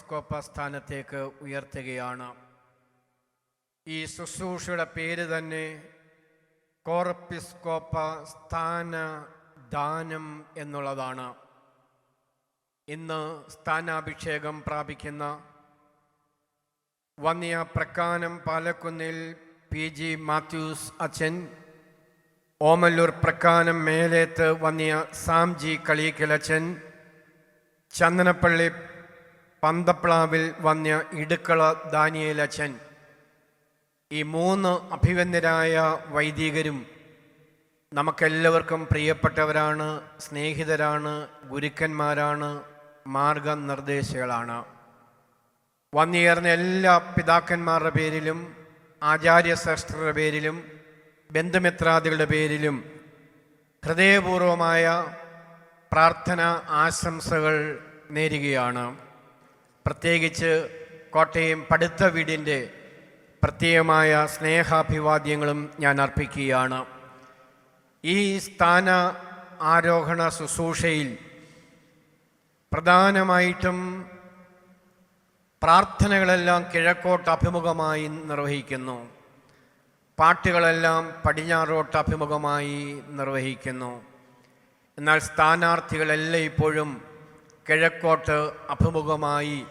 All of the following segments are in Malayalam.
കോറപ്പിസ്കോപ്പ സ്ഥാനത്തേക്ക് ഉയർത്തുകയാണ്. ഈ ശുശ്രൂഷയുടെ പേര് തന്നെ കോറപ്പിസ്കോപ്പ സ്ഥാന ദാനം എന്നുള്ളതാണ്. ഇന്ന് സ്ഥാനാഭിഷേകം പ്രാപിക്കുന്ന വന്നിയ പ്രക്കാനം പാലക്കുന്നിൽ പി ജി മാത്യൂസ് അച്ഛൻ ഓമല്ലൂർ പ്രക്കാനം മേലേത്ത് വന്നിയ സാംജി കളിക്കലച്ചൻ ചന്ദനപ്പള്ളി പന്തപ്ലാവിൽ വന്ന ഇടുക്കള ദാനിയേലച്ചൻ ഈ മൂന്ന് അഭിവന്യരായ വൈദികരും നമുക്കെല്ലാവർക്കും പ്രിയപ്പെട്ടവരാണ് സ്നേഹിതരാണ് ഗുരുക്കന്മാരാണ് മാർഗനിർദ്ദേശികളാണ്. വന്നിയേർന്ന എല്ലാ പിതാക്കന്മാരുടെ പേരിലും ആചാര്യശ്രേഷ്ഠരുടെ പേരിലും ബന്ധുമിത്രാദികളുടെ പേരിലും ഹൃദയപൂർവമായ പ്രാർത്ഥന ആശംസകൾ നേരുകയാണ്. പ്രത്യേകിച്ച് കോട്ടയം പടുത്ത വീടിന്റെ പ്രത്യേകമായ സ്നേഹാഭിവാദ്യങ്ങളും ഞാൻ അർപ്പിക്കുകയാണ്. ഈ സ്ഥാന ആരോഹണ ശുശ്രൂഷയിൽ പ്രധാനമായിട്ടും പ്രാർത്ഥനകളെല്ലാം കിഴക്കോട്ട് അഭിമുഖമായി നിർവഹിക്കുന്നു. പാട്ടുകളെല്ലാം പടിഞ്ഞാറോട്ട് അഭിമുഖമായി നിർവഹിക്കുന്നു. എന്നാൽ സ്ഥാനാർത്ഥികളെല്ലാം ഇപ്പോഴും കിഴക്കോട്ട് അഭിമുഖമായി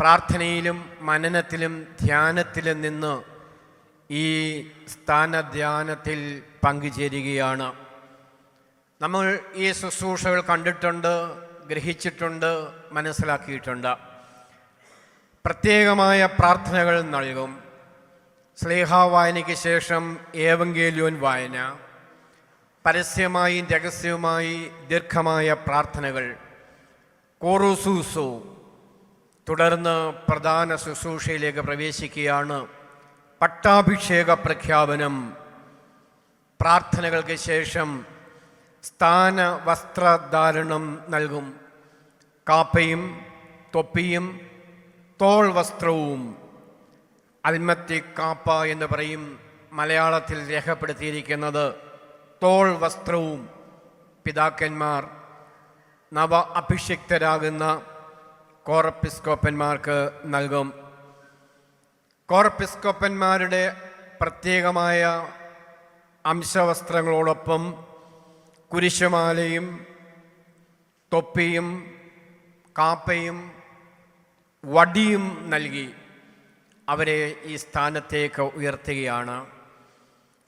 പ്രാർത്ഥനയിലും മനനത്തിലും ധ്യാനത്തിലും നിന്ന് ഈ സ്ഥാനധ്യാനത്തിൽ പങ്കുചേരുകയാണ്. നമ്മൾ ഈ ശുശ്രൂഷകൾ കണ്ടിട്ടുണ്ട് ഗ്രഹിച്ചിട്ടുണ്ട് മനസ്സിലാക്കിയിട്ടുണ്ട്. പ്രത്യേകമായ പ്രാർത്ഥനകൾ നൽകും. സ്ലേഹ വായനയ്ക്ക് ശേഷം ഏവങ്കേലിയോൻ വായന പരസ്യമായും രഹസ്യവുമായി ദീർഘമായ പ്രാർത്ഥനകൾ കോറോസൂസോ തുടർന്ന് പ്രധാന ശുശ്രൂഷയിലേക്ക് പ്രവേശിക്കുകയാണ്. പട്ടാഭിഷേക പ്രഖ്യാപനം. പ്രാർത്ഥനകൾക്ക് ശേഷം സ്ഥാന വസ്ത്രധാരണം നൽകും. കാപ്പയും തൊപ്പിയും തോൾ വസ്ത്രവും. അൽമത്തി കാപ്പ എന്ന് പറയും മലയാളത്തിൽ രേഖപ്പെടുത്തിയിരിക്കുന്നത്. തോൾ വസ്ത്രവും. പിതാക്കന്മാർ നവ അഭിഷിക്തരാകുന്ന കോറപ്പിസ്കോപ്പന്മാർക്ക് നൽകും. കോറപ്പിസ്കോപ്പന്മാരുടെ പ്രത്യേകമായ അംശവസ്ത്രങ്ങളോടൊപ്പം കുരിശുമാലയും തൊപ്പിയും കാപ്പയും വടിയും നൽകി അവരെ ഈ സ്ഥാനത്തേക്ക് ഉയർത്തുകയാണ്.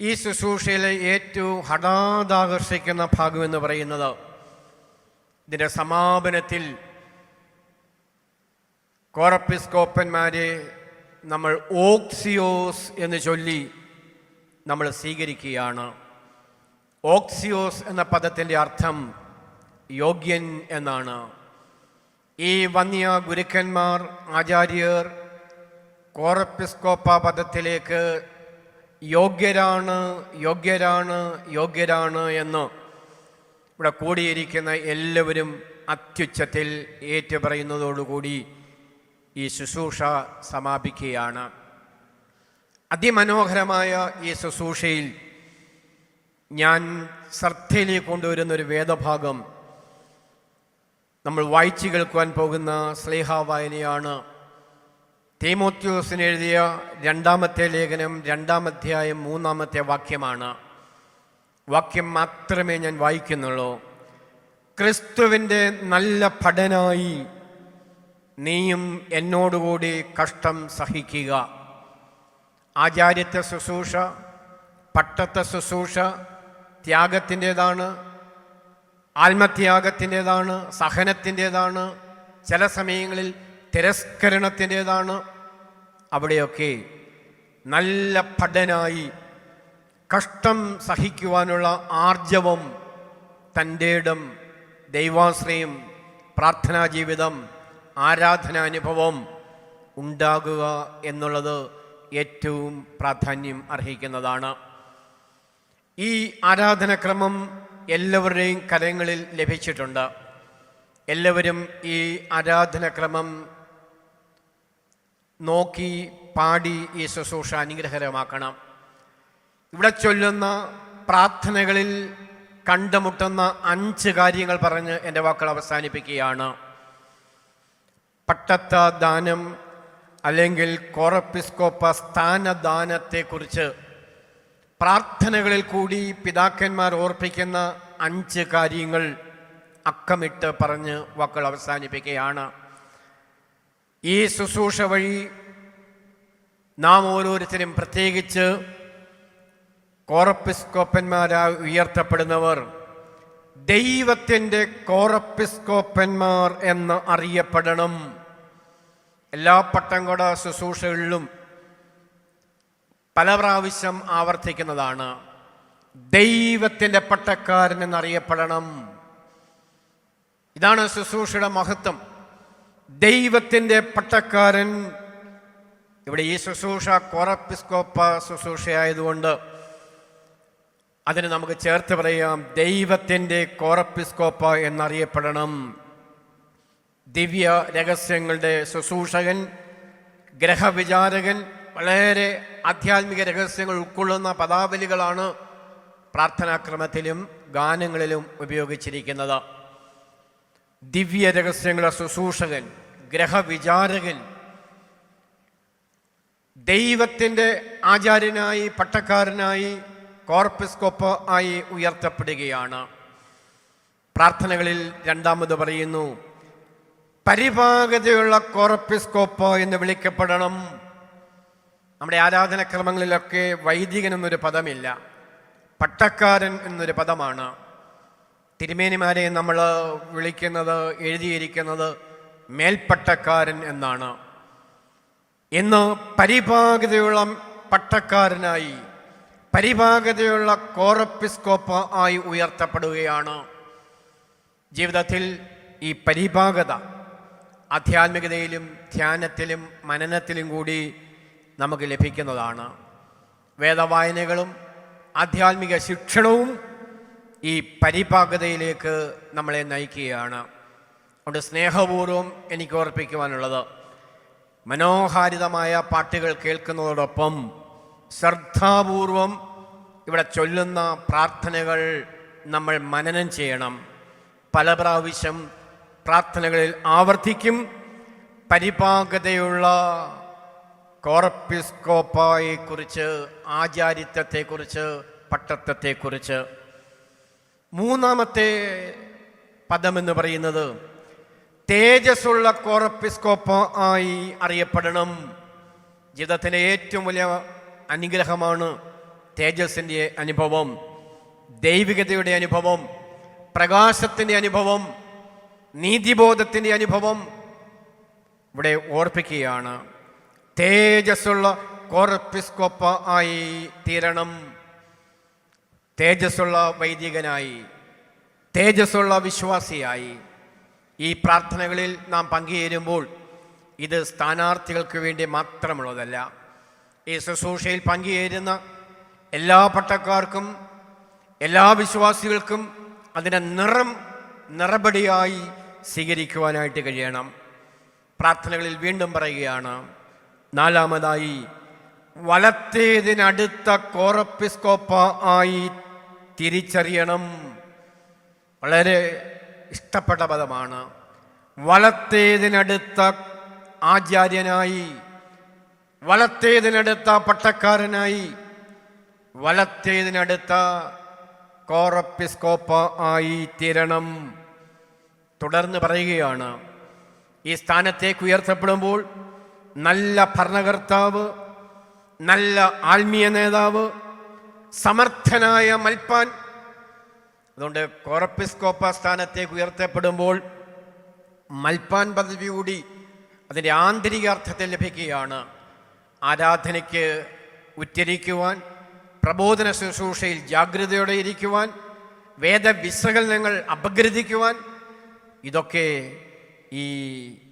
ഈ ശുശ്രൂഷയിലെ ഏറ്റവും ഹഠാതാകർഷിക്കുന്ന ഭാഗമെന്ന് പറയുന്നത് ഇതിന്റെ സമാപനത്തിൽ കോറപ്പിസ്കോപ്പന്മാരെ നമ്മൾ ഓക്സിയോസ് എന്ന് ചൊല്ലി നമ്മൾ സ്വീകരിക്കുകയാണ്. ഓക്സിയോസ് എന്ന പദത്തിന്റെ അർത്ഥം യോഗ്യൻ എന്നാണ്. ഈ വന്യ ഗുരുക്കന്മാർ ആചാര്യർ കോറപ്പിസ്കോപ്പ പദത്തിലേക്ക് യോഗ്യരാണ് യോഗ്യരാണ് യോഗ്യരാണ് എന്ന് ഇവിടെ കൂടിയിരിക്കുന്ന എല്ലാവരും അത്യുച്ചത്തിൽ ഏറ്റുപറയുന്നതോടുകൂടി ഈ ശുശ്രൂഷ സമാപിക്കുകയാണ്. അതിമനോഹരമായ ഈ ശുശ്രൂഷയിൽ ഞാൻ ശ്രദ്ധയിലേക്ക് കൊണ്ടുവരുന്ന ഒരു വേദഭാഗം നമ്മൾ വായിച്ചു കേൾക്കുവാൻ പോകുന്ന സ്ലേഹ വായനയാണ് തീമോത്യോസിന് എഴുതിയ രണ്ടാമത്തെ ലേഖനം രണ്ടാമധ്യായം മൂന്നാമത്തെ വാക്യമാണ്. വാക്യം മാത്രമേ ഞാൻ വായിക്കുന്നുള്ളൂ. ക്രിസ്തുവിന്റെ നല്ല പഠനായി നീയും എന്നോടുകൂടി കഷ്ടം സഹിക്കുക. ആചാര്യത്തെ ശുശ്രൂഷ പട്ടത്തെ ശുശ്രൂഷ ത്യാഗത്തിന്റെതാണ് ആത്മത്യാഗത്തിന്റെതാണ് സഹനത്തിന്റെതാണ് ചില സമയങ്ങളിൽ തിരസ്കരണത്തിന്റെതാണ്. അവിടെയൊക്കെ നല്ല പഠനായി കഷ്ടം സഹിക്കുവാനുള്ള ആർജവം തന്റെ ഇടം ദൈവാശ്രയം പ്രാർത്ഥനാ ജീവിതം ആരാധനാനുഭവം ഉണ്ടാകുക എന്നുള്ളത് ഏറ്റവും പ്രാധാന്യം അർഹിക്കുന്നതാണ്. ഈ ആരാധനക്രമം എല്ലാവരുടെയും കരങ്ങളിൽ ലഭിച്ചിട്ടുണ്ട്. എല്ലാവരും ഈ ആരാധനക്രമം നോക്കി പാടി ഈ ശുശ്രൂഷ അനുഗ്രഹകരമാക്കണം. ഇവിടെ ചൊല്ലുന്ന പ്രാർത്ഥനകളിൽ കണ്ടുമുട്ടുന്ന അഞ്ച് കാര്യങ്ങൾ പറഞ്ഞ് എന്റെ വാക്കുകൾ അവസാനിപ്പിക്കുകയാണ്. പട്ടത്ത ദാനം അല്ലെങ്കിൽ കോറപ്പിസ്കോപ്പ സ്ഥാനദാനത്തെക്കുറിച്ച് പ്രാർത്ഥനകളിൽ കൂടി പിതാക്കന്മാർ ഓർപ്പിക്കുന്ന അഞ്ച് കാര്യങ്ങൾ അക്കമിട്ട് പറഞ്ഞ് വാക്കുകൾ അവസാനിപ്പിക്കുകയാണ്. ഈ ശുശ്രൂഷ വഴി നാം ഓരോരുത്തരും പ്രത്യേകിച്ച് കോറപ്പിസ്കോപ്പന്മാരായി ഉയർത്തപ്പെടുന്നവർ ദൈവത്തിന്റെ കോറപ്പിസ്കോപ്പന്മാർ എന്ന് അറിയപ്പെടണം. എല്ലാ പട്ടംകൊട ശുശ്രൂഷകളിലും പല പ്രാവശ്യം ആവർത്തിക്കുന്നതാണ്. ദൈവത്തിന്റെ പട്ടക്കാരൻ എന്നറിയപ്പെടണം. ഇതാണ് ശുശ്രൂഷയുടെ മഹത്വം. ദൈവത്തിന്റെ പട്ടക്കാരൻ ഇവിടെ ഈ ശുശ്രൂഷ കോറപ്പിസ്കോപ്പ ശുശ്രൂഷയായതുകൊണ്ട് അതിന് നമുക്ക് ചേർത്ത് പറയാം ദൈവത്തിന്റെ കോറപ്പിസ്കോപ്പ എന്നറിയപ്പെടണം. ദിവ്യ രഹസ്യങ്ങളുടെ ശുശ്രൂഷകൻ ഗ്രഹവിചാരകൻ വളരെ ആധ്യാത്മിക രഹസ്യങ്ങൾ ഉൾക്കൊള്ളുന്ന പദാവലികളാണ് പ്രാർത്ഥനാക്രമത്തിലും ഗാനങ്ങളിലും ഉപയോഗിച്ചിരിക്കുന്നത്. ദിവ്യ രഹസ്യങ്ങളുടെ ശുശ്രൂഷകൻ ഗ്രഹവിചാരകൻ ദൈവത്തിന്റെ ആചാര്യനായി പട്ടക്കാരനായി കോർപ്പിസ്കോപ്പ് ആയി ഉയർത്തപ്പെടുകയാണ്. പ്രാർത്ഥനകളിൽ രണ്ടാമത് പറയുന്നു പരിപാകതയുള്ള കോറപ്പിസ്കോപ്പോ എന്ന് വിളിക്കപ്പെടണം. നമ്മുടെ ആരാധനക്രമങ്ങളിലൊക്കെ വൈദികൻ എന്നൊരു പദമില്ല. പട്ടക്കാരൻ എന്നൊരു പദമാണ്. തിരുമേനിമാരെ നമ്മൾ വിളിക്കുന്നത് എഴുതിയിരിക്കുന്നത് മേൽപ്പട്ടക്കാരൻ എന്നാണ്. ഇന്ന് പരിപാകതയുള്ള പട്ടക്കാരനായി പരിപാകതയുള്ള കോറപ്പിസ്കോപ്പ ആയി ഉയർത്തപ്പെടുകയാണ്. ജീവിതത്തിൽ ഈ പരിപാകത ആധ്യാത്മികതയിലും ധ്യാനത്തിലും മനനത്തിലും കൂടി നമുക്ക് ലഭിക്കുന്നതാണ്. വേദവായനകളും ആധ്യാത്മിക ശിക്ഷണവും ഈ പരിപാകതയിലേക്ക് നമ്മളെ നയിക്കുകയാണ്. അതുകൊണ്ട് സ്നേഹപൂർവം എനിക്ക് ഓർപ്പിക്കുവാനുള്ളത് മനോഹാരിതമായ പാട്ടുകൾ കേൾക്കുന്നതോടൊപ്പം ശ്രദ്ധാപൂർവം ഇവിടെ ചൊല്ലുന്ന പ്രാർത്ഥനകൾ നമ്മൾ മനനം ചെയ്യണം. പല പ്രാവശ്യം പ്രാർത്ഥനകളിൽ ആവർത്തിക്കും. പരിപാകതയുള്ള കോർപ്പിസ്കോപ്പായെക്കുറിച്ച് ആചാരിത്വത്തെക്കുറിച്ച് പട്ടത്വത്തെക്കുറിച്ച് മൂന്നാമത്തെ പദമെന്ന് പറയുന്നത് തേജസ്സുള്ള കോറപ്പിസ്കോപ്പ ആയി അറിയപ്പെടണം. ജീവിതത്തിലെ ഏറ്റവും വലിയ അനുഗ്രഹമാണ് തേജസ്സിന്റെ അനുഭവം ദൈവികതയുടെ അനുഭവം പ്രകാശത്തിന്റെ അനുഭവം നീതിബോധത്തിന്റെ അനുഭവം ഇവിടെ ഓർപ്പിക്കുകയാണ്. തേജസ്സുള്ള കോർപ്പിസ്കോപ്പ ആയി തീരണം. തേജസ്സുള്ള വൈദികനായി തേജസ്സുള്ള വിശ്വാസിയായി. ഈ പ്രാർത്ഥനകളിൽ നാം പങ്കുചേരുമ്പോൾ ഇത് സ്ഥാനാർത്ഥികൾക്ക് വേണ്ടി മാത്രമുള്ളതല്ല. ഈ ശുശ്രൂഷയിൽ പങ്കുചേരുന്ന എല്ലാ പട്ടക്കാർക്കും എല്ലാ വിശ്വാസികൾക്കും അതിന്റെ നിറം നിറപടിയായി സ്വീകരിക്കുവാനായിട്ട് കഴിയണം. പ്രാർത്ഥനകളിൽ വീണ്ടും പറയുകയാണ് നാലാമതായി വലത്തേതിനടുത്ത കോറപ്പിസ്കോപ്പ ആയി തിരിച്ചറിയണം. വളരെ ഇഷ്ടപ്പെട്ട പദമാണ്. വലത്തേതിനടുത്ത ആചാര്യനായി വലത്തേതിനടുത്ത പട്ടക്കാരനായി വലത്തേതിനടുത്ത കോറപ്പിസ്കോപ്പ ആയി തീരണം. തുടർന്ന് പറയുകയാണ് ഈ സ്ഥാനത്തേക്ക് ഉയർത്തപ്പെടുമ്പോൾ നല്ല ഭരണകർത്താവ് നല്ല ആത്മീയ നേതാവ് സമർത്ഥനായ മൽപ്പാൻ അതുകൊണ്ട് കോറപ്പിസ്കോപ്പ സ്ഥാനത്തേക്ക് ഉയർത്തപ്പെടുമ്പോൾ മൽപ്പാൻ പദവി കൂടി അതിന്റെ ആന്തരിക അർത്ഥത്തിൽ ലഭിക്കുകയാണ്. ആരാധനയ്ക്ക് ഉറ്റരിക്കുവാൻ പ്രബോധന ശുശ്രൂഷയിൽ ജാഗ്രതയോടെ ഇരിക്കുവാൻ വേദവിശകലനങ്ങൾ അപഗ്രഥിക്കുവാൻ ഇതൊക്കെ ഈ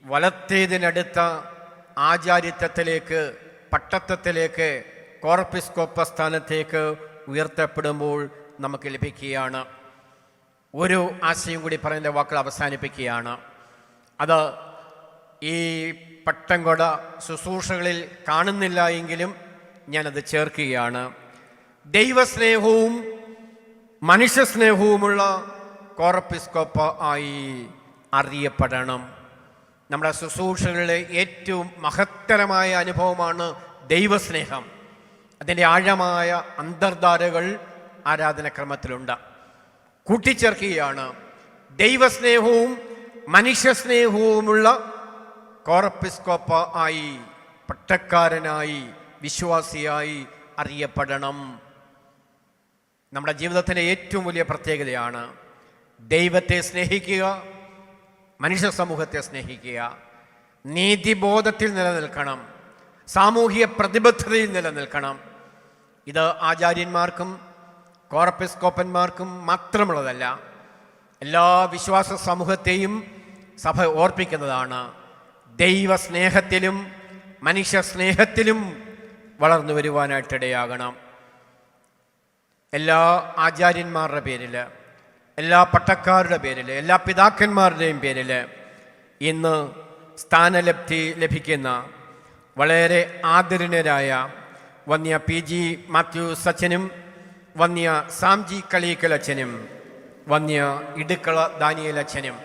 വലത്തേതിനടുത്ത ആചാരിത്വത്തിലേക്ക് പട്ടത്വത്തിലേക്ക് കോർപ്പിസ്കോപ്പ സ്ഥാനത്തേക്ക് ഉയർത്തപ്പെടുമ്പോൾ നമുക്ക് ലഭിക്കുകയാണ്. ഒരു ആശയം കൂടി പറയുന്ന വാക്കുകൾ അവസാനിപ്പിക്കുകയാണ്. അത് ഈ പട്ടം കൊട ശുശ്രൂഷകളിൽ കാണുന്നില്ല എങ്കിലും ഞാനത് ചേർക്കുകയാണ്. ദൈവസ്നേഹവും മനുഷ്യസ്നേഹവുമുള്ള കോറപ്പിസ്കോപ്പ ആയി അറിയപ്പെടണം. നമ്മുടെ ശുശ്രൂഷകളിലെ ഏറ്റവും മഹത്തരമായ അനുഭവമാണ് ദൈവസ്നേഹം. അതിന്റെ ആഴമായ അന്തർധാരകൾ ആരാധനക്രമത്തിലുണ്ട്. കൂട്ടിച്ചേർക്കുകയാണ്. ദൈവസ്നേഹവും മനുഷ്യസ്നേഹവുമുള്ള കോറപ്പിസ്കോപ്പ ആയി പട്ടക്കാരനായി വിശ്വാസിയായി അറിയപ്പെടണം. നമ്മുടെ ജീവിതത്തിന്റെ ഏറ്റവും വലിയ പ്രത്യേകതയാണ് ദൈവത്തെ സ്നേഹിക്കുക മനുഷ്യ സമൂഹത്തെ സ്നേഹിക്കുക നീതിബോധത്തിൽ നിലനിൽക്കണം സാമൂഹിക പ്രതിബദ്ധതയിൽ നിലനിൽക്കണം. ഇത് ആചാര്യന്മാർക്കും കോർപ്പിസ്കോപ്പന്മാർക്കും മാത്രമുള്ളതല്ല എല്ലാ വിശ്വാസ സമൂഹത്തെയും സഭ ഓർപ്പിക്കുന്നതാണ്. ദൈവസ്നേഹത്തിലും മനുഷ്യ സ്നേഹത്തിലും വളർന്നു വരുവാനായിട്ടിടയാകണം. എല്ലാ ആചാര്യന്മാരുടെ പേരിൽ എല്ലാ പട്ടക്കാരുടെ പേരിൽ എല്ലാ പിതാക്കന്മാരുടെയും പേരിൽ ഇന്ന് സ്ഥാനലബ്ധി ലഭിക്കുന്ന വളരെ ആദരണീയരായ വന്യ പി ജി മാത്യു സച്ചനും വന്യ സാംജി കളീക്കൽ അച്ഛനും വന്യ ഇടുക്കള ദാനിയൽ അച്ഛനും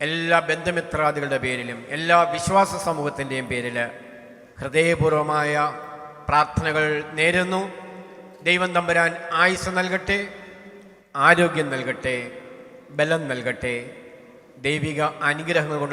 എല്ലാ ബന്ധുമിത്രാദികളുടെ പേരിലും എല്ലാ വിശ്വാസ സമൂഹത്തിന്റെയും പേരിൽ ഹൃദയപൂർവമായ പ്രാർത്ഥനകൾ നേരുന്നു. ദൈവം തമ്പുരാൻ ആയുസ് നൽകട്ടെ. ആരോഗ്യം നൽകട്ടെ ബലം നൽകട്ടെ. ദൈവിക അനുഗ്രഹങ്ങൾ കൊണ്ട്